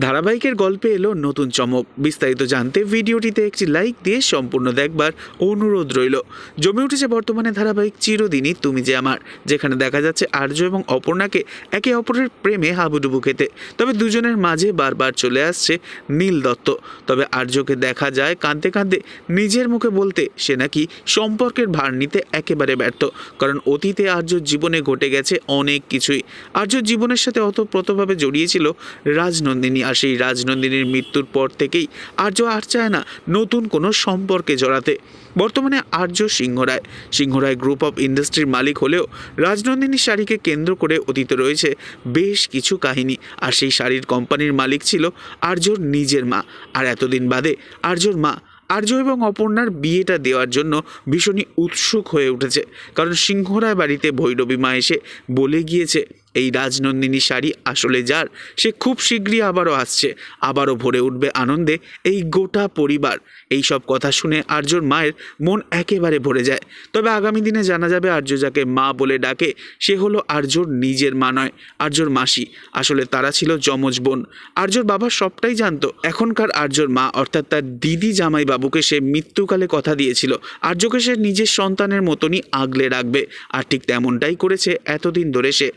ধারাবাহিকের গল্পে এলো নতুন চমক। বিস্তারিত জানতে ভিডিওটিতে একটি লাইক দিয়ে সম্পূর্ণ দেখবার অনুরোধ রইল। জমে উঠেছে বর্তমানে ধারাবাহিক চিরদিনই তুমি যে আমার, যেখানে দেখা যাচ্ছে আর্য এবং অপর্ণাকে একে অপরের প্রেমে হাবুডুবু খেতে। তবে দুজনের মাঝে বারবার চলে আসছে নীল দত্ত। তবে আর্যকে দেখা যায় কাঁদতে কাঁদতে নিজের মুখে বলতে সে নাকি সম্পর্কের ভার নিতে একেবারে ব্যর্থ। কারণ অতীতে আর্যর জীবনে ঘটে গেছে অনেক কিছুই। আর্যর জীবনের সাথে অতপ্রতভাবে জড়িয়েছিল রাজনন্দিনী আর সেই রাজনন্দিনীর মৃত্যুর পর থেকেই আর্য আর চায় না নতুন কোনো সম্পর্কে জড়াতে। বর্তমানে আর্য সিংহরায় সিংহরায় গ্রুপ অফ ইন্ডাস্ট্রির মালিক হলেও রাজনন্দিনী শাড়িকে কেন্দ্র করে অতীতে রয়েছে বেশ কিছু কাহিনী। আর সেই শাড়ির কোম্পানির মালিক ছিল আর্যর নিজের মা। আর এতদিন বাদে আর্যর মা, আর্য এবং অপর্ণার বিয়েটা দেওয়ার জন্য ভীষণই উৎসুক হয়ে উঠেছে। কারণ সিংহরায় বাড়িতে ভৈরবী মা এসে বলে গিয়েছে এই রাজনন্দিনী শাড়ি আসলে যার? সে খুব শীঘ্রই আবারও আসছে। আবারও ভরে উঠবে আনন্দে এই গোটা পরিবার। এই সব কথা শুনে আর্যর মায়ের মন একেবারে ভরে যায়। তবে আগামী দিনে জানা যাবে আর্য যাকে মা বলে ডাকে, সে হলো আর্যর নিজের মা নয়, আর্যর মাসি। আসলে তারা ছিল যমজ বোন। আর্যর বাবা সবটাই জানতো। এখনকার আর্যর মা, অর্থাৎ তার দিদি জামাই বাবুকে সে মৃত্যুকালে কথা দিয়েছিল। আর্যকে সে নিজের সন্তানের মতনই আগলে রাখবে। আর ঠিক তেমনটাই করেছে এতদিন ধরে সে।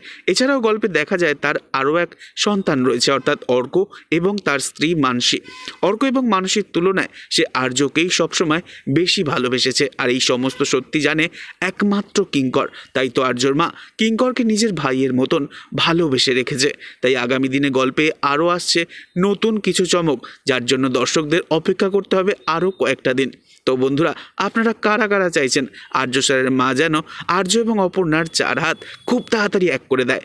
এছাড়াও গল্পে দেখা যায় তার আরও এক সন্তান রয়েছে, অর্থাৎ অর্ক এবং তার স্ত্রী মানসী। অর্ক এবং মানসীর তুলনায় সে আর্যকেই সবসময় বেশি ভালোবেসেছে আর এই সমস্ত সত্যি জানে একমাত্র কিঙ্কর। তাই তো আর্যর মা কিঙ্করকে নিজের ভাইয়ের মতন ভালোবেসে রেখেছে। তাই আগামী দিনে গল্পে আরও আসছে নতুন কিছু চমক, যার জন্য দর্শকদের অপেক্ষা করতে হবে আরও কয়েকটা দিন। তো বন্ধুরা, আপনারা কারা কারা চাইছেন? আর্য স্যারের মা যেন আর্য এবং অপর্ণার চার হাত খুব তাড়াতাড়ি এক করে দেয়।